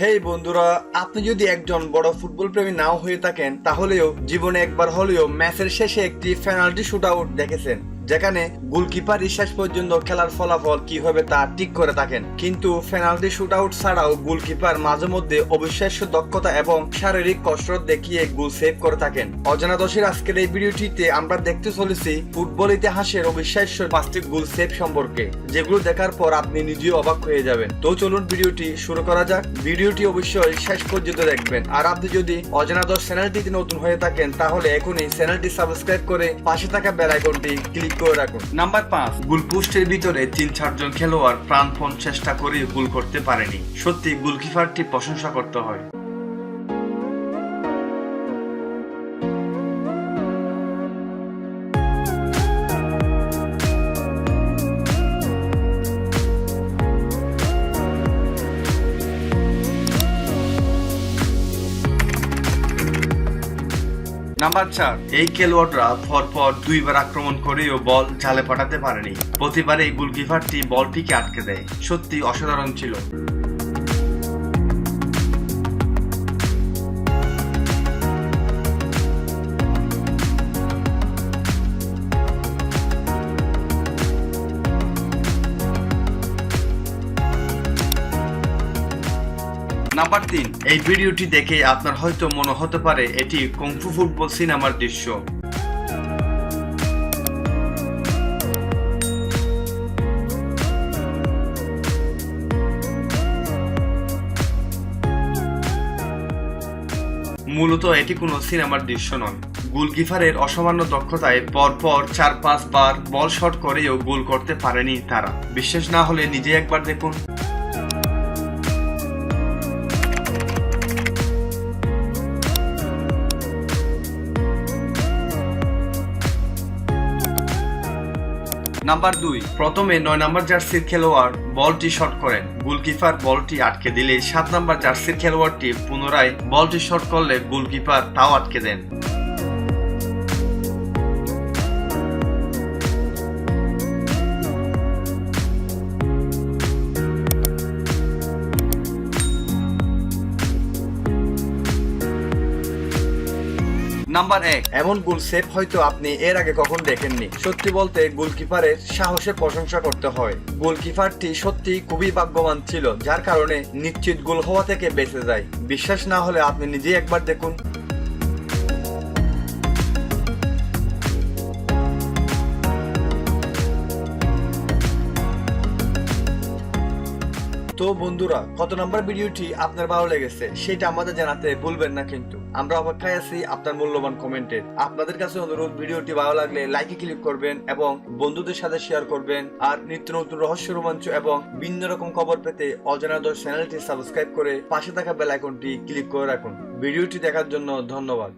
হেই বন্ধুরা, আপনি যদি একজন বড় ফুটবল প্রেমী নাও হয়ে থাকেন, তাহলেও জীবনে একবার হলেও ম্যাচের শেষে একটি ফেনাল্টি শুট আউট দেখেছেন। যেখানে গোলকিপার শেষ পর্যন্ত খেলার ফলাফল কি হবে তা ঠিক করে থাকেন। কিন্তু পেনাল্টি শুট আউট ছাড়াও গোলকিপার মাঝে মধ্যে অবিশ্বাস্য দক্ষতা এবং শারীরিক কসরত দেখিয়ে গোল সেভ করে থাকেন। অজানা দশের আজকের এই ভিডিওটিতে আমরা দেখতে চলেছি ফুটবল ইতিহাসের অবিশ্বাস্য পাঁচটি গোল সেভ সম্পর্কে, যেগুলো দেখার পর আপনি নিজেও অবাক হয়ে যাবেন। তো চলুন ভিডিওটি শুরু করা যাক। ভিডিওটি অবশ্যই শেষ পর্যন্ত দেখবেন। আর আপনি যদি অজানা দশ চ্যানেলটিতে নতুন হয়ে থাকেন, তাহলে এখনই চ্যানেলটি সাবস্ক্রাইব করে পাশে থাকা বেল আইকনটি ক্লিক করে রাখুন। নাম্বার পাঁচ গোল পোস্টের ভিতরে তিন চারজন খেলোয়াড় প্রাণপণ চেষ্টা করে গোল করতে পারেনি। সত্যি গোলকিপারটি প্রশংসা করতে হয়। নাম্বার চার, এই খেলোয়াড়রা পরপর দুইবার আক্রমণ করেও বল জালে পাঠাতে পারেনি। প্রতিবার এই গোলকিপারটি বলটিকে আটকে দেয়। সত্যি অসাধারণ ছিল। নাম্বার তিন, এই ভিডিওটি দেখে আপনার হয়তো মনে হতে পারে এটি কংফু ফুটবল সিনেমার দৃশ্য। মূলত এটি কোনো সিনেমার দৃশ্য নয়। গোলকিপারের অসামান্য দক্ষতায় পরপর চার পাঁচ বার বল শট করেও গোল করতে পারেনি তারা। বিশ্বাস না হলে নিজে একবার দেখুন। নাম্বার দুই, প্রথমে নয় নম্বর জার্সির খেলোয়াড় বলটি শট করেন। গোলকিপার বলটি আটকে দিলে সাত নম্বর জার্সির খেলোয়াড়টি পুনরায় বলটি শট করলে গোলকিপার তাও আটকে দেন। নাম্বার এক। এমন গোল সেভ হয়তো আপনি এর আগে কখন দেখেননি। সত্যি বলতে গোলকিপারের সাহসের প্রশংসা করতে হয়। গোলকিপারটি সত্যি খুবই ভাগ্যবান ছিল, যার কারণে নিশ্চিত গোল হওয়া থেকে বেঁচে যায়। বিশ্বাস না হলে আপনি নিজেই একবার দেখুন। তো বন্ধুরা, কত নম্বর ভিডিওটি আপনার ভালো লেগেছে, সেটা আমাদের জানাতে ভুলবেন না কিন্তু। আমরা অপেক্ষায় আছি আপনার মূল্যবান কমেন্টের আপনাদের কাছে অনুরোধ ভিডিওটি ভালো লাগলে লাইকে ক্লিক করবেন এবং বন্ধুদের সাথে শেয়ার করবেন। আর নিত্য নতুন রহস্য, রোমাঞ্চ এবং ভিন্ন রকম খবর পেতে অজানা দশ চ্যানেলটি সাবস্ক্রাইব করে পাশে থাকা বেল আইকনটি ক্লিক করে রাখুন। ভিডিওটি দেখার জন্য ধন্যবাদ।